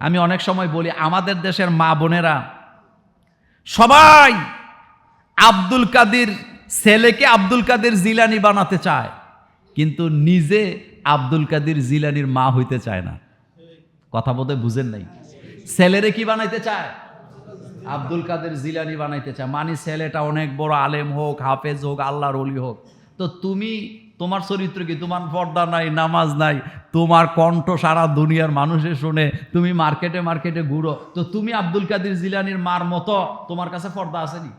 আমি অনেক সময় বলি, আমাদের দেশের মা বোনেরা, সবাই আব্দুল কাদির ছেলেকে আব্দুল কাদের জিলানি বানাতে চায়, কিন্তু নিজে আব্দুল কাদির জিলানির মা হইতে চায় না। কথা বলতে বুঝেন নাই। ছেলেরে কি বানাইতে চায়? আব্দুল কাদের জিলানি বানাইতে চায়। মানে ছেলেটা অনেক বড় আলেম হোক, হাফেজ হোক, আল্লাহর অলি হোক। তো তুমি তোমার চরিত্র কি? তোমার পর্দা নাই, নামাজ নাই, তোমার কণ্ঠ সারা দুনিয়ার মানুষে শুনে তুমি মার্কেটে মার্কেটে ঘুরো। তো তুমি আব্দুল কাদের জিলানির মার মতো তোমার কাছে পর্দা আসেনি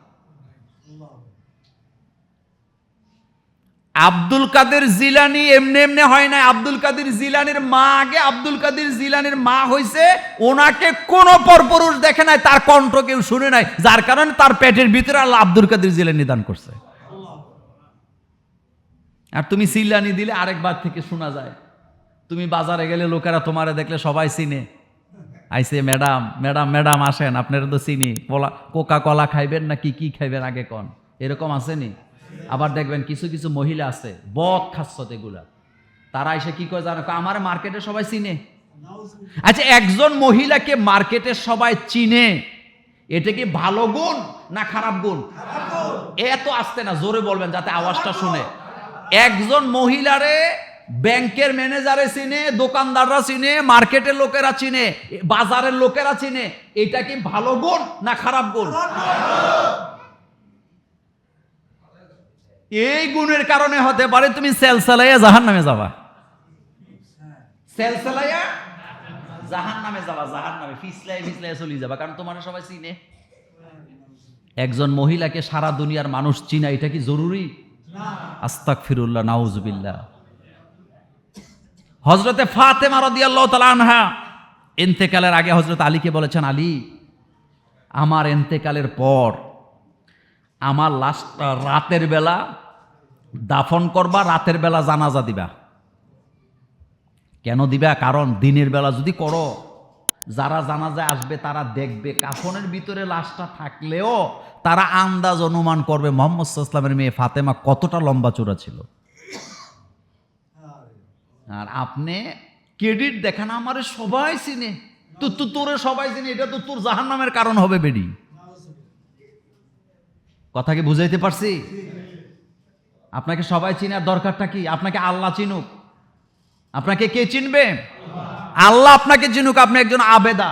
আব্দুল কাদের জিলানি এমনি এমনি হয় না আব্দুল কাদের জিলানির মা আগে, আব্দুল কাদের জিলানির মা হইছে, ওনাকে কোন পরপুরুষ দেখে নাই, তার কণ্ঠ কেউ শুনে নাই, যার কারণে তার পেটের ভিতরে আল্লাহ আব্দুল কাদের জিলানি দান করছে। আর তুমি সিল্লানি দিলে আরেকবার থেকে শোনা যায়। তুমি বাজারে গেলে লোকেরা তোমারে দেখলে সবাই চিনে। আইসে ম্যাডাম ম্যাডাম ম্যাডাম, আসেন, আপনারা তো চিনি। কলা কোকা কলা খাইবেন না কি কি খাইবেন আগে কন? এরকম আসেনি আবার দেখবেন কিছু কিছু মহিলা আছে, বদ খাচ্ছত এগুলা। তারা এসে কি করে জানো? আমার মার্কেটে সবাই চিনে। আচ্ছা একজন মহিলাকে মার্কেটে সবাই চিনে। এটা কি ভালো গুণ না খারাপ গুণ? এত আসতে না, জোরে বলবেন যাতে আওয়াজটা শুনে। একজন মহিলারে ব্যাংকের ম্যানেজারে চিনে, দোকানদাররা চিনে, মার্কেটের লোকেরা চিনে, বাজারের লোকেরা চিনে, এটা কি ভালো গুণ না খারাপ গুণ? এই গুণের কারণে হতে পারে তুমি সেল সেলাইয়া জাহান নামে যাবা। সেল সেলাইয়া জাহান নামে যাবা জাহান নামে ফিসলাই ফিসলাই চলে যাবা, কারণ তোমার সবাই চিনে। একজন মহিলাকে সারা দুনিয়ার মানুষ চিনা, এটা কি জরুরি? আস্তাক ফিরুল্লাহ নাউজবিল্লাহ। হজরতে ফাতেমা রদিয়াল্লাহ তালা আনহা এন্তেকালের আগে হজরত আলীকে বলেছেন, আলী, আমার এন্তেকালের পর আমার লাশটা রাতের বেলা দাফন করবা, রাতের বেলা জানাজা দিবা। কেন দিবা? কারণ দিনের বেলা যদি করো যারা জানাজায় আসবে, তারা দেখবে। কাফনের ভিতরে লাশটা থাকলেও তারা আন্দাজ অনুমান করবে, মোহাম্মদ ইসলামের মেয়ে ফাতেমা কতটা লম্বা চূড়া ছিল। আর আপনি ক্রেডিট দেখান, আমারে সবাই চিনে। তো তো তোরে সবাই চিনে, এটা তো তোর জাহান নামের কারণ হবে বেডি। কথা কি বুঝাইতে পারছি? আপনাকে সবাই চিনার দরকারটা কি? আপনাকে আল্লাহ চিনুক। আপনাকে কে চিনবে? আল্লাহ আপনাকে চিনুক, আপনি একজন আবেদা।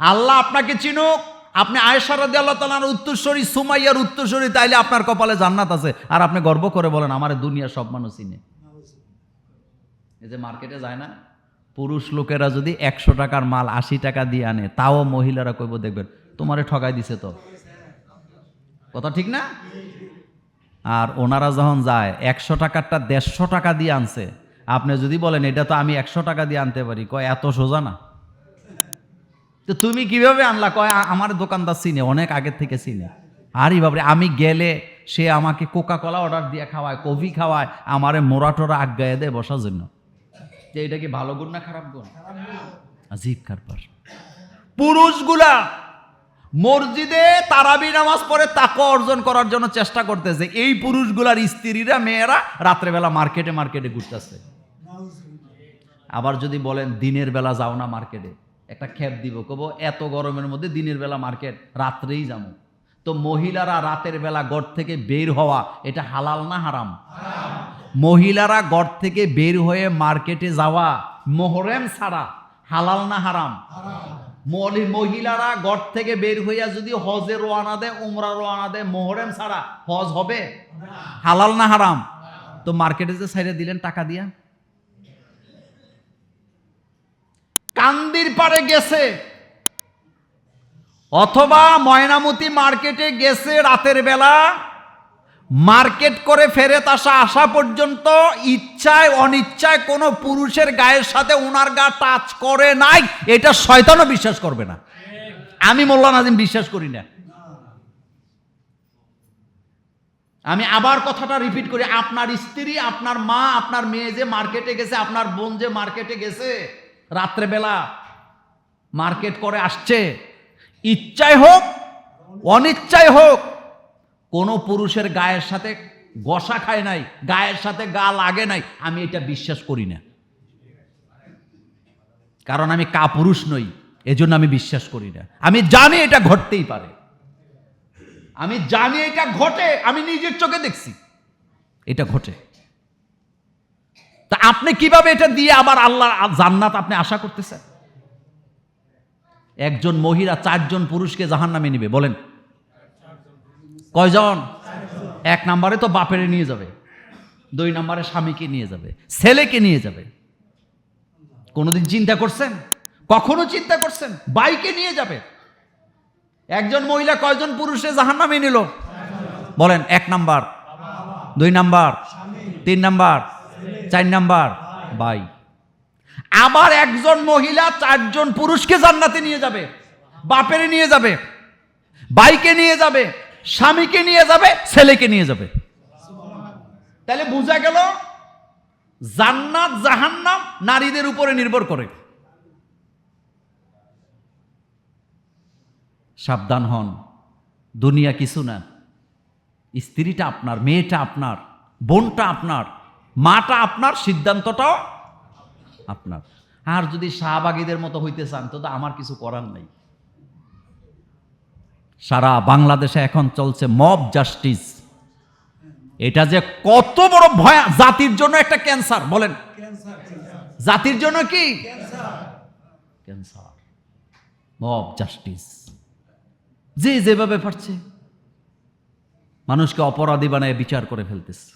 আল্লাহ আপনাকে চিনুক, আপনি আয়েশারদি আল্লাহ তালার উত্তরস্বরী সুমাইয়ার উত্তরস্বরী তাইলে আপনার কপালে জান্নাত আছে। আর আপনি গর্ব করে বলেন, আমার দুনিয়ার সব মানুষ চিনে। এই যে মার্কেটে যায় না, পুরুষ লোকেরা যদি একশো টাকার মাল, আশি টাকা দিয়ে আনে, তাও মহিলারা কইব, দেখবেন, তোমারে ঠকাই দিছে তো। কথা ঠিক না? আর ওনারা যখন যায়, একশো টাকারটা দেড়শো টাকা দিয়ে আনছে আপনি যদি বলেন, এটা তো আমি একশো টাকা দিয়ে আনতে পারি, কয়, এত সোজা না। তো তুমি কীভাবে আনলা? কয় আমার দোকানদার চিনে, অনেক আগের থেকে চিনে। আরে বাবরে আমি গেলে সে আমাকে কোকা কলা অর্ডার দিয়ে খাওয়ায়, কফি খাওয়ায়, আমারে মোরা টোরা আজ্ঞায় দেয় বসার জন্য। যে এটা কি ভালো গুণ না খারাপ গুণ? আজিব কারবার। পুরুষগুলা মসজিদে তারাবি নামাজ পড়ে তাকে অর্জন করার জন্য চেষ্টা করতেছে। এই পুরুষগুলার স্ত্রীরা, মেয়েরা রাত্রেবেলা মার্কেটে মার্কেটে ঘুরতেছে। আবার যদি বলেন দিনের বেলা যাও না মার্কেটে। একটা খেপ দিব কব এত গরমের মধ্যে দিনের বেলা মার্কেট রাত্রেই যাব। তো মহিলারা রাতের বেলা ঘর থেকে বের হওয়া এটা হালাল না হারাম? মহিলারা ঘর থেকে বের হয়ে মার্কেটে যাওয়া মোহরেম ছাড়া হালাল না হারাম? মহিলারা ঘর থেকে বের হইয়া যদি হজে রোয়ানা দেয় উমরা রোয়ানা দেয় মোহরেম ছাড়া হজ হবে? হালাল না হারাম? তো মার্কেটে যে সাইডে দিলেন টাকা দিয়া? কান্দির পারে গেছে। অথবা ময়নামতি মার্কেটে গেছে রাতের বেলা, মার্কেট করে ফেরত আসা আসা পর্যন্ত ইচ্ছায় অনিচ্ছায় কোনো পুরুষের গায়ের সাথে ওনার গা টাচ করে নাই। এটা শয়তানও বিশ্বাস করবে না। আমি মোল্লা নাজিম বিশ্বাস করি না। আমি আবার কথাটা রিপিট করি, আপনার স্ত্রী, আপনার মা, আপনার মেয়ে যে মার্কেটে গেছে, আপনার বোন যে মার্কেটে গেছে রাত্রেবেলা মার্কেট করে আসছে। ইচ্ছায় হোক অনিচ্ছায় হোক, কোনো পুরুষের গায়ের সাথে গসা খায় নাই, গায়ের সাথে গা লাগে নাই, আমি এটা বিশ্বাস করি না। কারণ আমি কা পুরুষ নই, এজন্য আমি বিশ্বাস করি না। আমি জানি এটা ঘটতেই পারে। আমি জানি এটা ঘটে, আমি নিজের চোখে দেখছি। এটা ঘটে। তা আপনি কীভাবে এটা দিয়ে আবার আল্লাহ জান্নাত আপনি আশা করতেছেন? একজন মহিলা চারজন পুরুষকে জাহান নামে নিবে, বলেন। কয়জন? এক নম্বরে তো বাপেরে নিয়ে যাবে, দুই নম্বরে স্বামীকে নিয়ে যাবে, ছেলেকে নিয়ে যাবে। কোনোদিন চিন্তা করছেন? কখনো চিন্তা করছেন? বাইকে নিয়ে যাবে। একজন মহিলা কয়জন পুরুষে জাহান নামে নিল? বলেন, এক নাম্বার, দুই নাম্বার, তিন নাম্বার। চার নাম্বার। বাই। আবার একজন মহিলা চারজন পুরুষকে জান্নাতে নিয়ে যাবে, বাপেরে নিয়ে যাবে বাইকে নিয়ে যাবে, স্বামীকে নিয়ে যাবে, ছেলেকে নিয়ে যাবে। তাহলে বোঝা গেল, জান্নাত জাহান্নাম নারীদের উপরে নির্ভর করে। সাবধান হন, দুনিয়া কিছু না। স্ত্রীটা আপনার, মেয়েটা আপনার, বোনটা আপনার। মাটা আপনার, সিদ্ধান্তটাও আপনার। আর যদি শাহবাগীদের মতো হইতে চান, তো আমার কিছু করার নাই। সারা বাংলাদেশে এখন চলছে মব জাস্টিস এটা যে কত বড় ভয়া, জাতির জন্য একটা ক্যান্সার, বলেন। জাতির জন্য কি? ক্যান্সার। মব জাস্টিস যে যেভাবে পারছে, মানুষকে অপরাধী বানায় বিচার করে ফেলতেছে।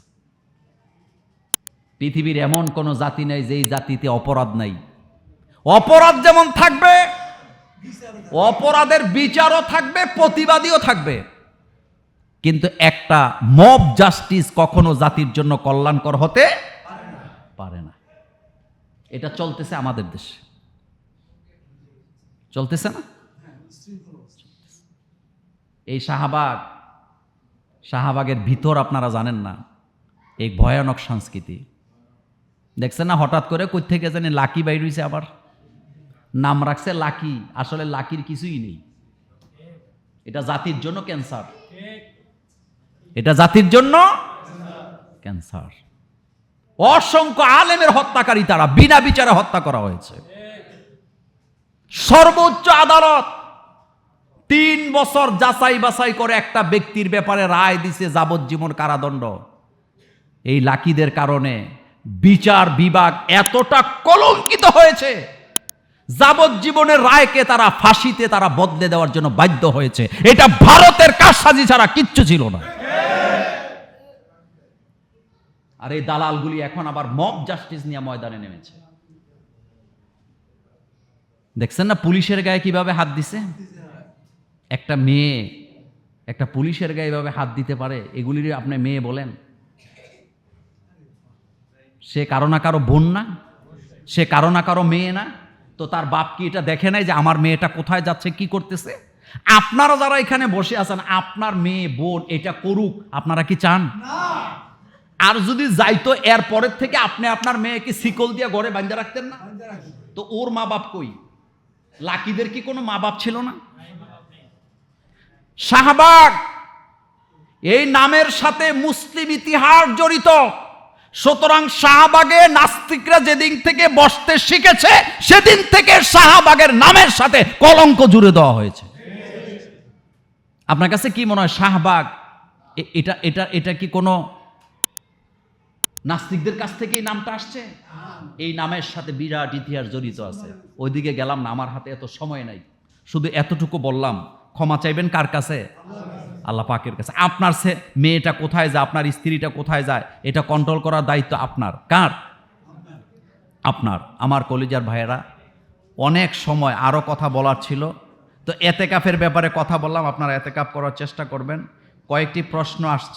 পৃথিবীর এমন কোন জাতি নেই যেই জাতিতে অপরাধ নাই। অপরাধ যেমন থাকবে, অপরাধের বিচারও থাকবে, প্রতিবাদীও থাকবে। কিন্তু একটা মব জাস্টিস কখনো জাতির জন্য কল্যাণকর হতে পারে না। এটা চলতেছে আমাদের দেশে। চলতেছে না? এই শাহবাগ, শাহবাগের ভিতর আপনারা জানেন না এই ভয়ানক সংস্কৃতি। দেখছেন না, হঠাৎ করে কই থেকে জানি লাকি বাইর হইছে আবার। নাম রাখছে লাকি, আসলে লাকির কিছুই নেই। এটা জাতির জন্য ক্যান্সার। এটা জাতির জন্য ক্যান্সার। অসংখ্য আলেমের হত্যাকারী তারা বিনা বিচারে হত্যা করা হয়েছে। সর্বোচ্চ আদালত তিন বছর যাচাই বাছাই করে একটা ব্যক্তির ব্যাপারে রায় দিছে যাবজ্জীবন কারাদণ্ড। এই লাকিদের কারণে বিচার বিভাগ এতটা কলঙ্কিত হয়েছে, যাবজ্জীবনের রায়কে তারা ফাঁসিতে তারা বদলে দেওয়ার জন্য বাধ্য হয়েছে। এটা ভারতের কারসাজি ছাড়া কিচ্ছু ছিল না। আর এই দালালগুলি এখন আবার মব জাস্টিস নিয়ে ময়দানে নেমেছে। দেখছেন না পুলিশের গায়ে কীভাবে হাত দিছে? একটা মেয়ে, একটা পুলিশের গায়ে এভাবে হাত দিতে পারে? এগুলির আপনি মেয়ে বলেন? সে কারও না কারও বোন না সে কারও না কারও মেয়ে না। তো তার বাপ কি এটা দেখে নাই যে আমার মেয়েটা কোথায় যাচ্ছে কি করতেছে? আপনারা যারা এখানে বসে আছেন আপনার মেয়ে বোন এটা করুক আপনারা কি চান? আর যদি যাইতো এর পরের থেকে আপনি আপনার মেয়েকে শিকল দিয়ে ঘরে বাঁধা রাখতেন না? তো ওর মা বাপ কই? লাকিদের কি কোনো মা বাপ ছিল না? শাহবাগ! এই নামের সাথে মুসলিম ইতিহাস জড়িত। সুতরাং শাহবাগে নাস্তিকরা যেদিন থেকে বসতে শিখেছে, সেদিন থেকে শাহবাগের নামের সাথে কলঙ্ক জুড়ে দেওয়া হয়েছে। আপনার কাছে কি মনে হয় শাহবাগ এটা এটা এটা কি কোনো নাস্তিকদের কাছ থেকে এই নামটা আসছে? এই নামের সাথে বিরাট ইতিহাস জড়িত আছে। ওইদিকে গেলাম না, আমার হাতে এত সময় নাই। শুধু এতটুকু বললাম, ক্ষমা চাইবেন কার কাছে? আল্লাহ পাকের কাছে। আপনার সে মেয়েটা কোথায় যায়, আপনার স্ত্রীটা কোথায় যায়, এটা কন্ট্রোল করার দায়িত্ব আপনার। কার? আপনার। আমার কলিজার ভাইয়েরা, অনেক সময় আরও কথা বলার ছিল, তো এতেকাফের ব্যাপারে কথা বললাম, আপনারা এতেকাফ করার চেষ্টা করবেন। কয়েকটি প্রশ্ন আসছে।